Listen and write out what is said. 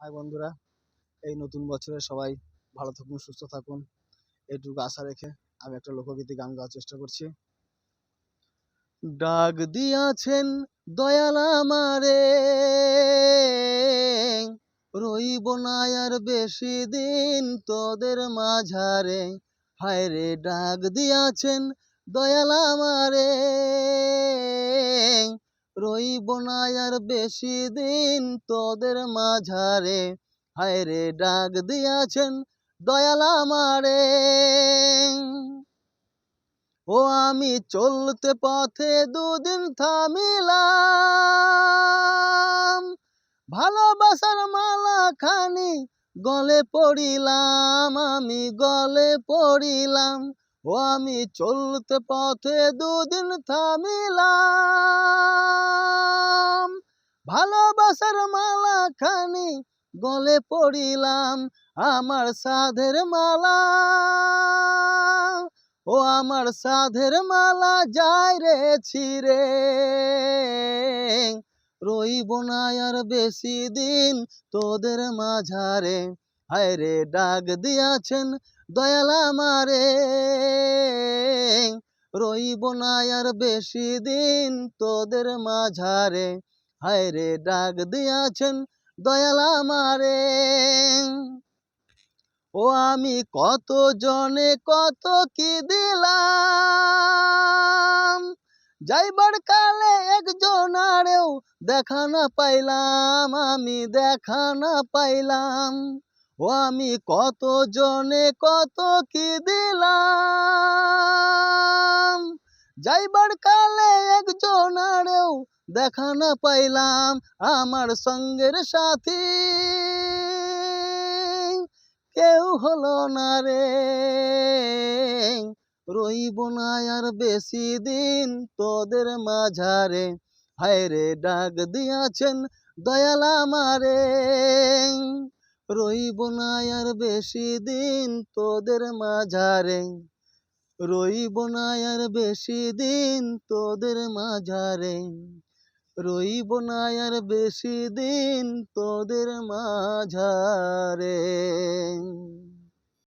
High বন্ধুরা, এই নতুন বছরে সবাই ভালো থাকুন, সুস্থ থাকুন। এইটুকু আশা রেখে আমি একটা লোকগীতি গান গাওয়ার চেষ্টা করছি। ডাক দিয়াছেন দয়াল আমারে, রইব না আর বেশি দিন তোদের মাঝারে। হায় রে ডাক দিয়াছেন দয়াল আমারে। রইব না আর বেশি দিন তোদের মাঝারে। হায় রে, ডাক দিয়াছেন দয়াল আমারে। ও, আমি চলতে পথে দুদিন থামিলাম, ভালোবাসার মালা খানি গলে পড়িলাম, আমি গলে পড়িলাম। ও আমি চলতে পথে দুদিন থামিলাম। ভালোবাসার মালা খানি গলে পড়িলাম আমার সাধের মালা। ও আমার সাধের মালা যায় রে ছিরে রইব না আর বেশি দিন তোদের মাঝারে। হায় রে ডাক দিয়াছেন দয়াল আমারে, রইব না আর বেশি দিন তোদের মাঝারে। হায় রে, ডাক দিয়াছেন দয়াল আমারে। ও আমি কত জনে কত কি দিলাম, যাইবার কালে একজন আরেও দেখা না পাইলাম, আমি দেখা না পাইলাম। ও আমি কত জনে কত কি দিলাম? যাইবার কালে একজন আরেও দেখা না পাইলাম, আমার সঙ্গের সাথী। কেউ হলো না রে, রইব না আর বেশি দিন তোদের মাঝারে। হায় রে, ডাক দিয়াছেন দয়াল আমারে। রইব না আর বেশি দিন তোদের মাঝারে। রইব না আর বেশি দিন তোদের মাঝারে। রইব না আর বেশি দিন তোদের মাঝারে।